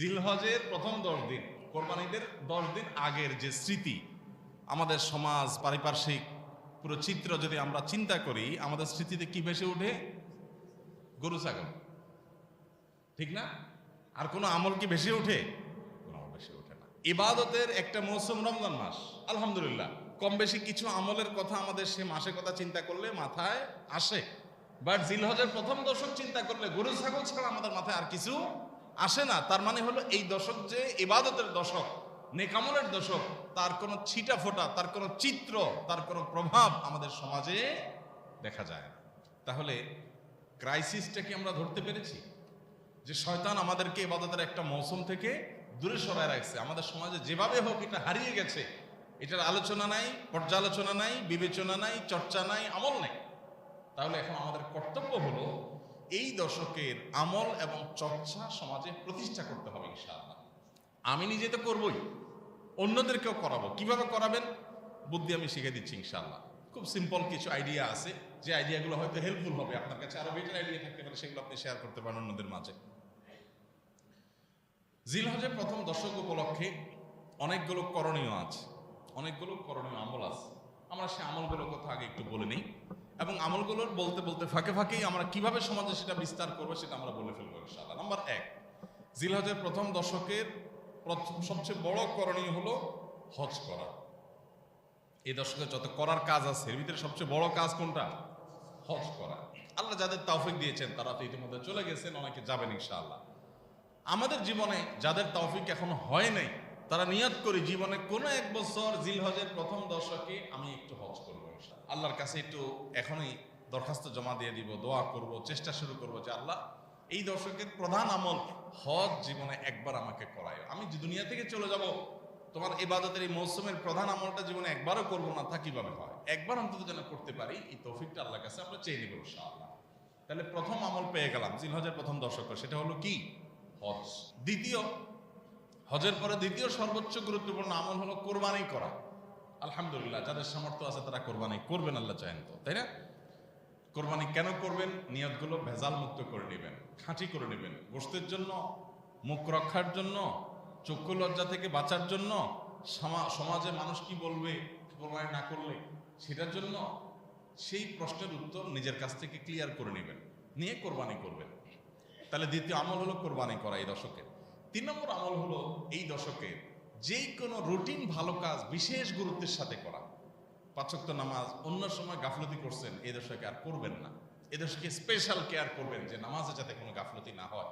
জিলহজের প্রথম দশ দিন, কোরবানিদের দশ দিন আগের যে স্মৃতি, আমাদের সমাজ, পারিপার্শ্বিক, পুরো চিত্র যদি আমরা চিন্তা করি, আমাদের স্মৃতিতে কি ভেসে ওঠে? গরু, ছাগল। ঠিক না? আর কোনো আমল কি ভেসে ভেসে ওঠে না। ইবাদতের একটা মৌসুম রমজান মাস, আলহামদুলিল্লাহ। কম বেশি কিছু আমলের কথা আমাদের সে মাসের কথা চিন্তা করলে মাথায় আসে। বাট জিলহজের প্রথম দশক চিন্তা করলে গরু, ছাগল ছাড়া আমাদের মাথায় আর কিছু আসে না, তার মানে হলো এই দশক যে ইবাদতের দশক, নেকামলের দশক, তার কোনো ছিটা ফোটা, তার কোনো চিত্র, তার কোনো প্রভাব আমাদের সমাজে দেখা যায় না। তাহলে ক্রাইসিসটা কি আমরা ধরতে পেরেছি? যে শয়তান আমাদেরকে ইবাদতের একটা মৌসুম থেকে দূরে সরায় রাখছে। আমাদের সমাজে যেভাবে হোক এটা হারিয়ে গেছে। এটার আলোচনা নাই, পর্যালোচনা নাই, বিবেচনা নাই, চর্চা নাই, আমল নাই। তাহলে এখন আমাদের কর্তব্য হলো এই দশকের আমল এবং চর্চা সমাজে প্রতিষ্ঠা করতে হবে ইনশাআল্লাহ। আমি নিজে তো করবই, অন্যদেরকেও করাবো। কীভাবে করাবেন? বুদ্ধি আমি শিখে দিচ্ছি ইনশাআল্লাহ। খুব সিম্পল কিছু আইডিয়া আছে। যে আইডিয়াগুলো হয়তো হেল্পফুল হবে। আপনার কাছে আরও বেটার আইডিয়া থাকতে পারে, সেগুলো আপনি শেয়ার করতে পারেন অন্যদের মাঝে। জিলহজের প্রথম দশক উপলক্ষে অনেকগুলো করণীয় আছে। অনেকগুলো করণীয় আমল আছে। আমরা সে আমলগুলোর কথা আগে একটু বলে নিই। এবং আমলগুলোর বলতে বলতে ফাঁকে ফাঁকেই আমরা কীভাবে সমাজে সেটা বিস্তার করব সেটা আমরা বলে ফেলব ইনশাআল্লাহ। নাম্বার এক, জিলহজের প্রথম দশকের প্রথম সবচেয়ে বড় করণীয় হলো হজ করা। এই দশকে যত করার কাজ আছে, এর ভিতরে সবচেয়ে বড় কাজ কোনটা? হজ করা। আল্লাহ যাদের তৌফিক দিয়েছেন, তারা তো ইতিমধ্যে চলে গেছেন, অনেকে যাবেন ইনশাআল্লাহ। আমাদের জীবনে যাদের তৌফিক এখনও হয় নাই তারা নিয়ত করে জীবনে কোনো এক বছর জিলহজের প্রথম দশকে আমি একটু হজ করব। আল্লাহর কাছে একটু এখনই দরখাস্ত জমা দিয়ে দিব, দোয়া করব, চেষ্টা শুরু করব যে আল্লাহ, এই দশকের প্রধান আমল হজ জীবনে একবার আমাকে করায়। আমি দুনিয়া থেকে চলে যাব, তোমার ইবাদতের এই মৌসুমের প্রধান আমলটা জীবনে একবারও করব না, তা কীভাবে হয়? একবার অন্তত যেন করতে পারি, এই তৌফিকটা আল্লাহর কাছে আমরা চেয়ে নিব, ইনশাআল্লাহ। তাহলে প্রথম আমল পেয়ে গেলাম, জিলহজের প্রথম দশক, সেটা হলো কি? হজ। দ্বিতীয় হজের পরে দ্বিতীয় সর্বোচ্চ গুরুত্বপূর্ণ আমল হলো কোরবানি করা। আলহামদুলিল্লাহ, যাদের সামর্থ্য আছে তারা কোরবানি করবেন, আল্লাহ চাহেন তো, তাই না? কোরবানি কেন করবেন? নিয়তগুলো ভেজাল মুক্ত করে নেবেন, খাঁটি করে নেবেন। গোষ্ঠের জন্য, মুখ রক্ষার জন্য, চক্ষু লজ্জা থেকে বাঁচার জন্য, সমা- সমাজে মানুষ কি বলবে কোরবানি না করলে, সেটার জন্য সেই প্রশ্নের উত্তর নিজের কাছ থেকে ক্লিয়ার করে নেবেন। নিয়ে কোরবানি করবেন। তাহলে দ্বিতীয় আমল হলো কোরবানি করা এই দশকে। তিন নম্বর আমল হলো এই দশকে যেই কোনো রুটিন ভালো কাজ বিশেষ গুরুত্বের সাথে করা। পাঁচক্ত নামাজ অন্য সময় গাফলতি করছেন, এই দশকে আর করবেন না। এ দশকে স্পেশাল কেয়ার করবেন যে নামাজে যাতে কোনো গাফলতি না হয়।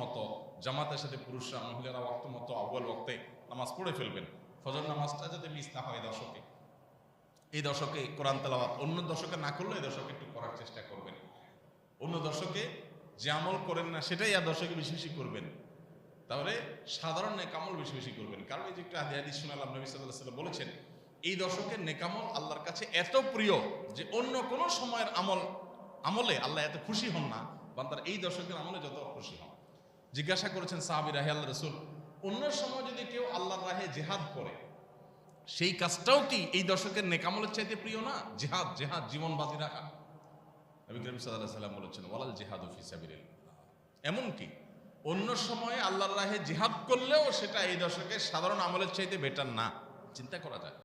মতো জামাতের সাথে পুরুষরা, মহিলারা মতো আব্বাল ওক্তে নামাজ পড়ে ফেলবেন। ফজর নামাজটা যাতে মিস না হয় দশকে। এই দশকে কোরআন তেলাওয়াত অন্য দশকে না করলে এই দশকে একটু করার চেষ্টা করবেন। অন্য দশকে যে আমল করেন না, সেটাই আর দশকে বেশি বেশি করবেন। তাহলে সাধারণ নেকামল বেশি বেশি করবেন। কারণ এই যে একটা আদি হাদিস শুনালাম নবী সাল্লাহ সাল্লাম বলেছেন, এই দশকের নেকামল আল্লাহর কাছে এত প্রিয় যে অন্য কোনো সময়ের আমল, আমলে আল্লাহ এত খুশি হন না। বা তার এই দশকের আমলে যত খুশি হন। জিজ্ঞাসা করেছেন সাহাবি রাহে আল্লাহ রসুল, অন্য সময় যদি কেউ আল্লাহর রাহে জেহাদ করে, সেই কাজটাও কি এই দশকের নেকামলের চাইতে প্রিয় না? জেহাদ জেহাদ, জীবন বাজি রাখা? নবী করিম সাল্লাহ সাল্লাম বলেছেন, ওয়ালাল জেহাদ ফিসাবিল এমনকি অন্য সময়ে আল্লাহর রাহে জিহাদ করলেও সেটা এই দশকে সাধারণ আমলের চাইতে বেটার না। চিন্তা করা যায়।